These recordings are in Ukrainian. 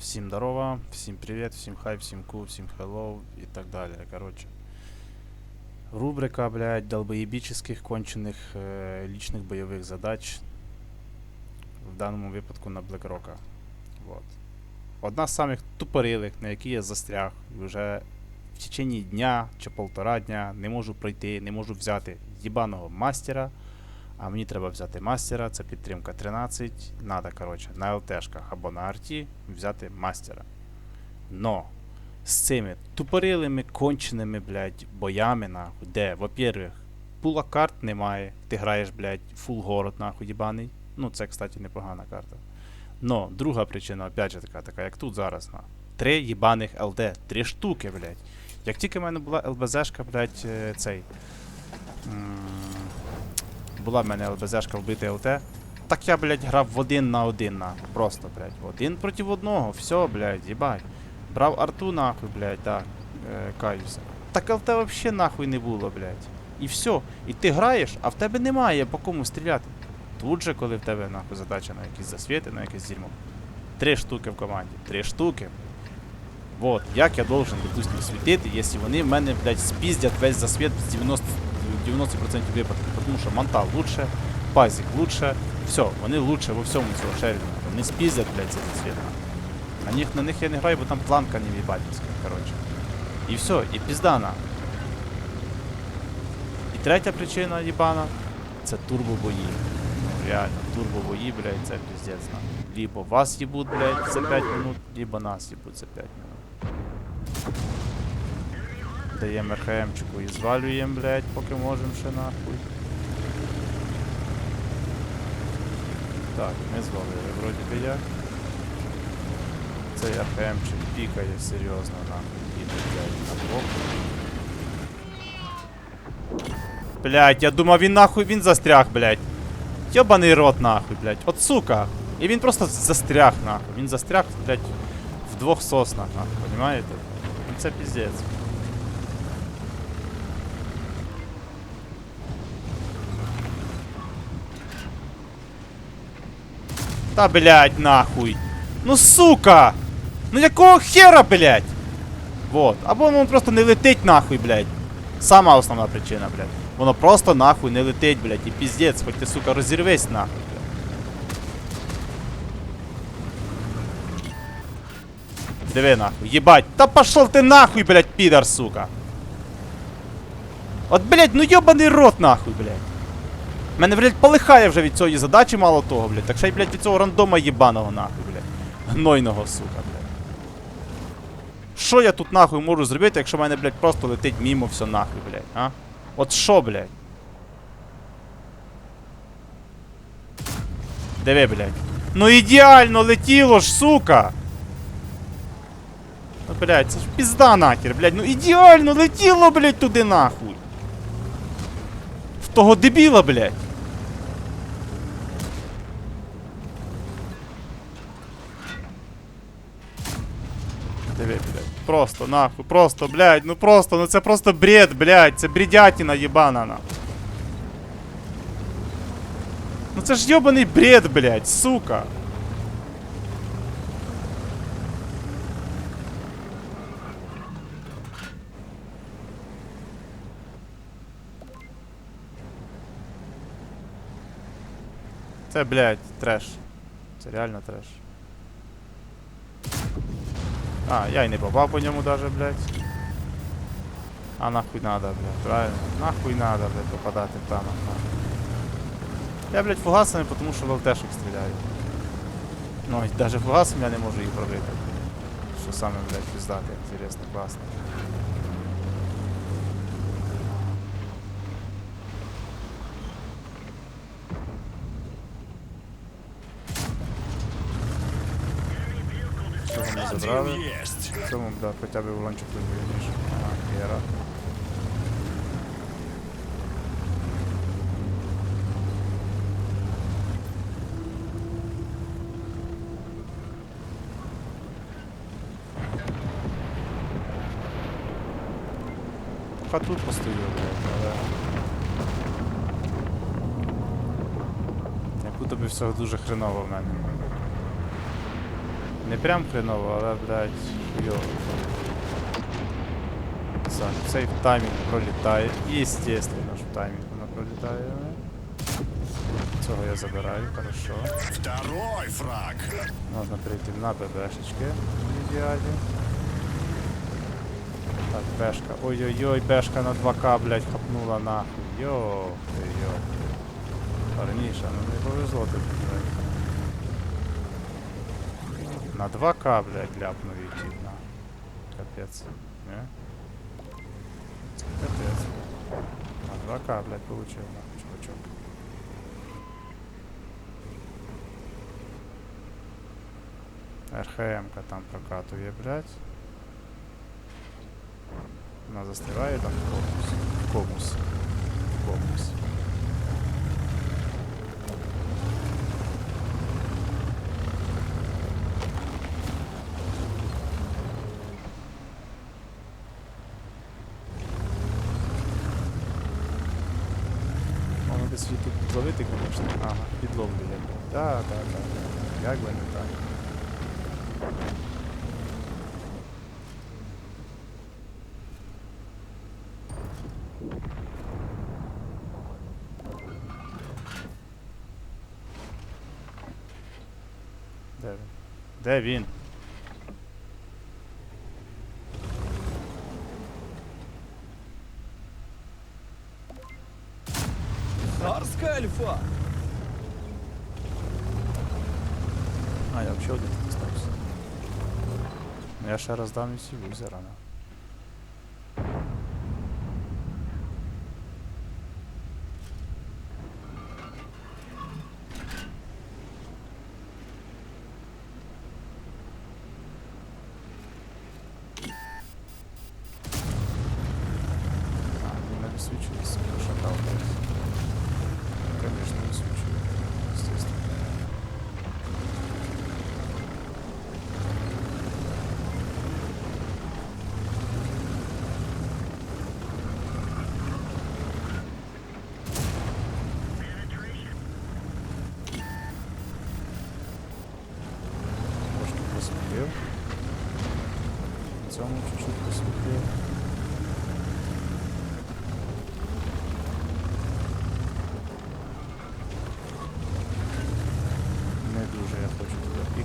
Всім здорово, всім привіт, всім хай, всім ку, всім hello і так далі. Короче. Рубрика, блядь, долбоєбічних кончених е, лічних бойових задач. В даному випадку на Блекрока. Вот. Одна з самих тупорилих, на якій я застряг. Вже в течение дня чи полтора дня не можу пройти, не можу взяти їбаного мастера. А мені треба взяти мастера, це підтримка 13. Надо, коротше, на ЛТшках або на арті взяти мастера. Но з цими тупорилими, конченими, блядь, боями, нахуй, де, во-первых, пула карт немає, ти граєш, блядь, фул город, нахуй, їбаний. Ну, це, кстати, непогана карта. Но друга причина, опять же, така, така, як тут зараз, нахуй. Три їбаних ЛД, три штуки, блядь. Як тільки в мене була ЛБЗшка, блядь, е, цей. м, була в мене ЛБЗшка вбити ЛТ. Так я, блядь, грав в один на один, нахуй. Просто, блядь. Один проти одного. Все, блядь, їбать. Брав арту, нахуй, блядь, так. Е, каюся. Так ЛТ вообще нахуй не було, блядь. І все. І ти граєш, а в тебе немає по кому стріляти. Тут же, коли в тебе нахуй задача на якісь засвіти, на якесь дерьмо. Три штуки в команді. Три штуки. Вот, як я должен, допустим, світити, якщо вони в мене, блядь, спіздять весь засвіт з 90, 90% випадків. Тому що Монтал лучше, Пазик лучше, все, вони лучше во всьому цього шерінга. Вони спіздять, блядь, цей засвіт. На них, на них я не граю, бо там планка не в'їбательська, коротше. І все, і піздана. І третя причина їбана це турбобої. Ну, реально, турбобої, блядь, це піздець. нахуй. Либо вас їбуть, блядь, за 5 минут, либо нас їбуть за 5 минут. Даємо РХМчику і звалюємо, блядь, поки можемо ще нахуй. Так, ми звалили, вроді би як. Цей РХМчик пікає серйозно нахуй. Іде, блядь, на блок. Блядь, я думав він нахуй він застряг, блядь. Йобаний рот нахуй, блядь. От сука. І він просто застряг нахуй. Він застряг, блядь, в двох соснах, нахуй, понимаєте? Ну це піздець. Та блядь, нахуй. Ну сука! Ну якого хера, блядь? Вот. Або воно просто не летить нахуй, блядь. Сама основна причина, блядь. Воно просто нахуй не летить, блядь. І піздець, хоч ти, сука, розірвись нахуй, блядь. Диви нахуй, єбать. Та пошел ти нахуй, блядь, підар, сука. От, блядь, ну йобаний рот нахуй, блядь. Мене, блядь, полихає вже від цієї задачі мало того, блядь. Так ще й, блядь, від цього рандома єбаного нахуй, блядь. Гнойного, сука, блядь. Що я тут нахуй можу зробити, якщо в мене, блядь, просто летить мімо все нахуй, блядь, а? От що, блядь? Диви, блядь. Ну ідеально летіло ж, сука! Ну, блядь, це ж пізда нахер, блядь. Ну ідеально летіло, блядь, туди нахуй. Того дебіла, блядь. Диви. Просто, нахуй, просто, блядь, ну просто, ну це просто бред, блядь, це бредятіна єбана. Ну це ж йобаний бред, блядь, сука. Це, блядь, треш. Це реально треш. А, я й не попав по ньому даже, блядь. А нахуй надо, блядь, правильно? Нахуй надо, блядь, попадати в танок. Я, блядь, фугасами, потому що в ЛТшок стріляю. Ну, даже фугасом я не можу їх пробити. Що саме, блядь, пиздати, інтересно, класно. Цього не забрали. В цьому, да, хоча б тут вірніше. Ага, Гера. Пока тут постою, але... Як будто би всього дуже хреново в мене. Не прям хреново, але, блядь, хуйово. Сань, цей таймінг пролітає. Естественно, що таймінг вона пролітає. Цього я забираю, хорошо. Второй фраг. Можна перейти на ББшечки в ідеалі. Так, бешка. Ой-ой-ой, бешка на 2К, блядь, хапнула нахуй. Йо, ти йо. Парніша, ну не повезло тобі, блядь. На 2К, блядь, ляпнув і тіп на. Капець. Не? Капець. На 2К, блядь, получив нахуй, чувачок. РХМ-ка там прокатує, блядь. Вона застріває там в комусь. В комусь. В комусь. Де він? Де він? Царская альфа! А, я взагалі один тут стався. Ну я ще раз дам всі лузера, на.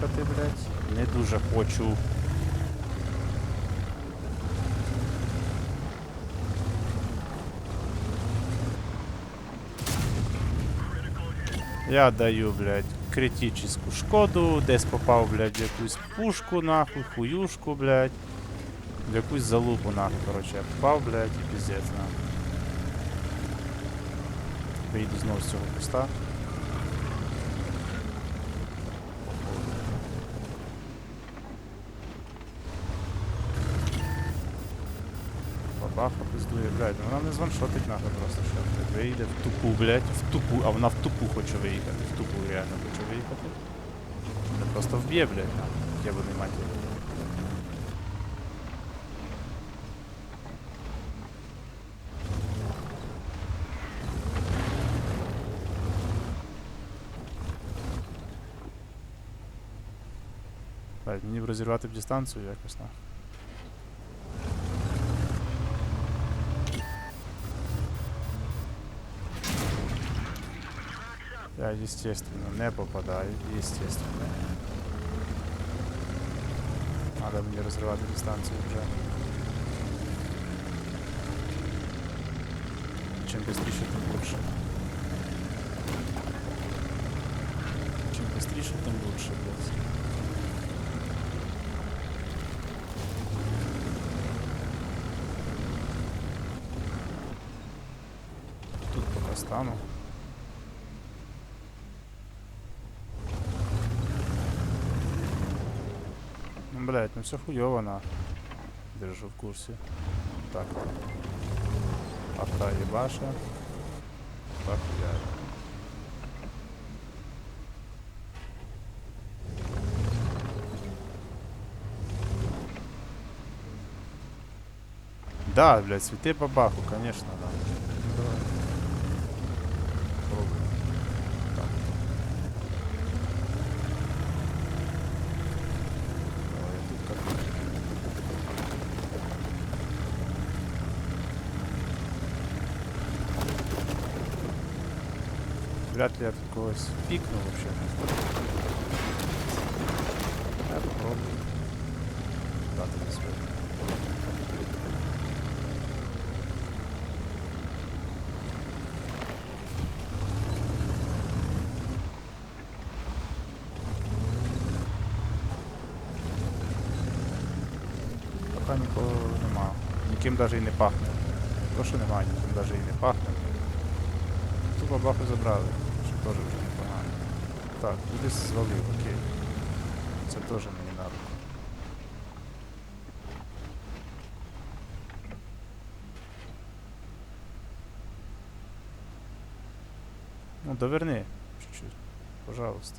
Туди блядь. Не дуже хочу. Я даю, блядь, критическую шкоду, десь попав, блядь, якусь пушку, нахуй, хуюшку, блядь. Якусь залупу, нахуй, короче, я попав, блядь, і піздець, нахуй. Вийду знову з цього куста. Блядь, ну не званшотить нахуй просто що. Вийде в тупу, блядь, в тупу, а вона в тупу хоче виїхати, в тупу реально хоче виїхати. Не просто вб'є, блядь, я буду матір. Мені б розірвати б дистанцію якось нахуй. Я, естественно, не попадаю, естественно. Надо мені розривати дистанцію вже. Чим быстріше, тим лучше. Чим быстріше, тим лучше, блядь. Тут пока стану. Блядь, ну все хуёво на. Держу в курсе. Так. Авто ебаша. Так я. Да, блядь, цветы бабаху, конечно, да. Вряд ли тут когось пікну вообще. Я попробую. Дати не свою. Пока нікого нема. Ніким даже і не пахне. То, що немає, ніким даже і не пахне. Тупо баху забрали, теж вже непогано. Так, кудись звалив, окей. Це теж мені надо. Ну, доверни чуть-чуть, пожалуйста.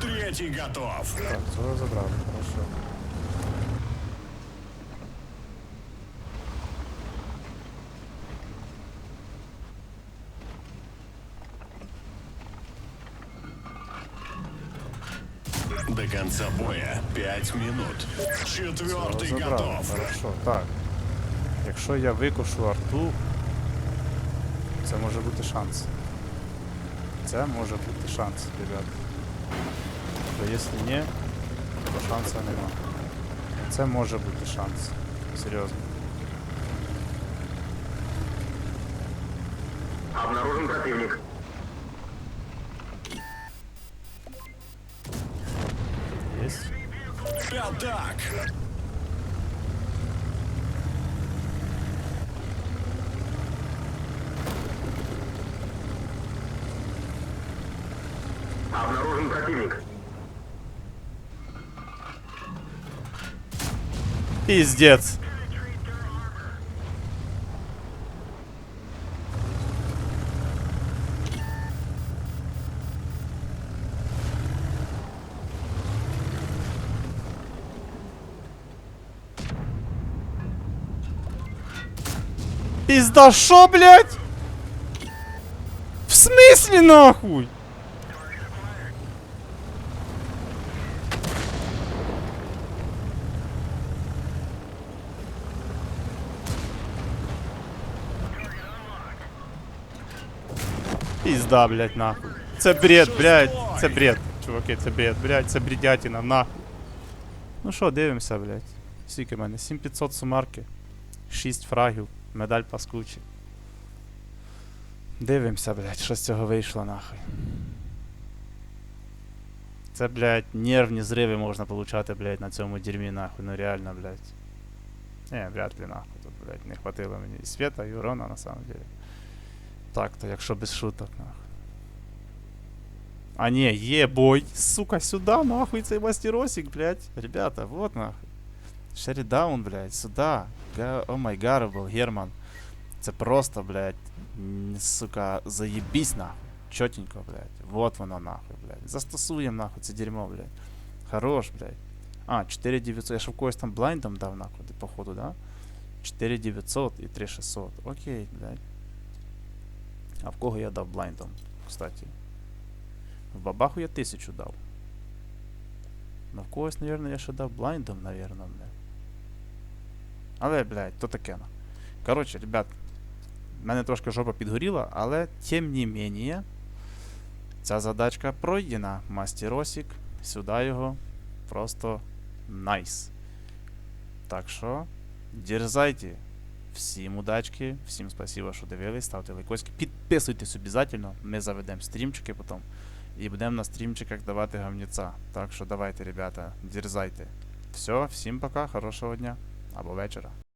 Третий готов. Так, цього забрали, хорошо. До конца боя пять минут. Цього Четвертый забрали, готов. хорошо. Так. Якщо я викошу арту, це може бути шанс. Це може бути шанс, ребят. Бо якщо ні, то шансу нема. Це може бути шанс. Серйозно. Обнаружен противник. Атак. Обнаружен противник. Пиздец. Пизда, шо, блядь? В смысле нахуй? Пизда, блядь, нахуй. Це бред, блядь, це бред. Чуваки, це бред, блядь, це бредятина, нахуй. Ну що, дивимося, блядь. Скільки в мене? 7500 сумарки. 6 фрагів, медаль паскучий. Дивимося, блядь, що з цього вийшло, нахуй. Це, блядь, нервні зриви можна получати, блядь, на цьому дерьмі, нахуй. Ну реально, блядь. Не, вряд ли, нахуй. Тут, блядь, не хватило мені і света, і урона, на самом деле. Так, то якщо без шуток, нахуй. А не, є бой. Сука, сюда, нахуй, цей мастеросик, блядь. Ребята, вот нахуй. Шеридаун, блядь, сюда. Га- О май гарбл, Герман. Це просто, блядь, м, сука, заєбісь нахуй. Чотенько, блядь. Вот воно нахуй, блядь. Застосуємо нахуй це дерьмо, блядь. Хорош, блядь. А, 4900. Я ж в когось там блайндом дав нахуй, походу, да? 4900 і 3600. Окей, блядь. А в кого я дав блайндом, кстати? В бабаху я тисячу дав. Ну в когось, наверное, я ще дав блайндом, наверное, блядь. Але, блядь, то таке на. Коротше, ребят, в мене трошки жопа підгоріла, але тим не менее, ця задачка пройдена. Мастеросик, сюди його. Просто найс. Так що, дерзайте. Всім удачки, всім спасибо, що дивились, ставте лайкоски, підписуйтесь обов'язково, ми заведемо стрімчики потім. І будемо на стрімчиках давати гамніця. Так що давайте, ребята, дерзайте. Все, всім пока, хорошого дня Slabo večer.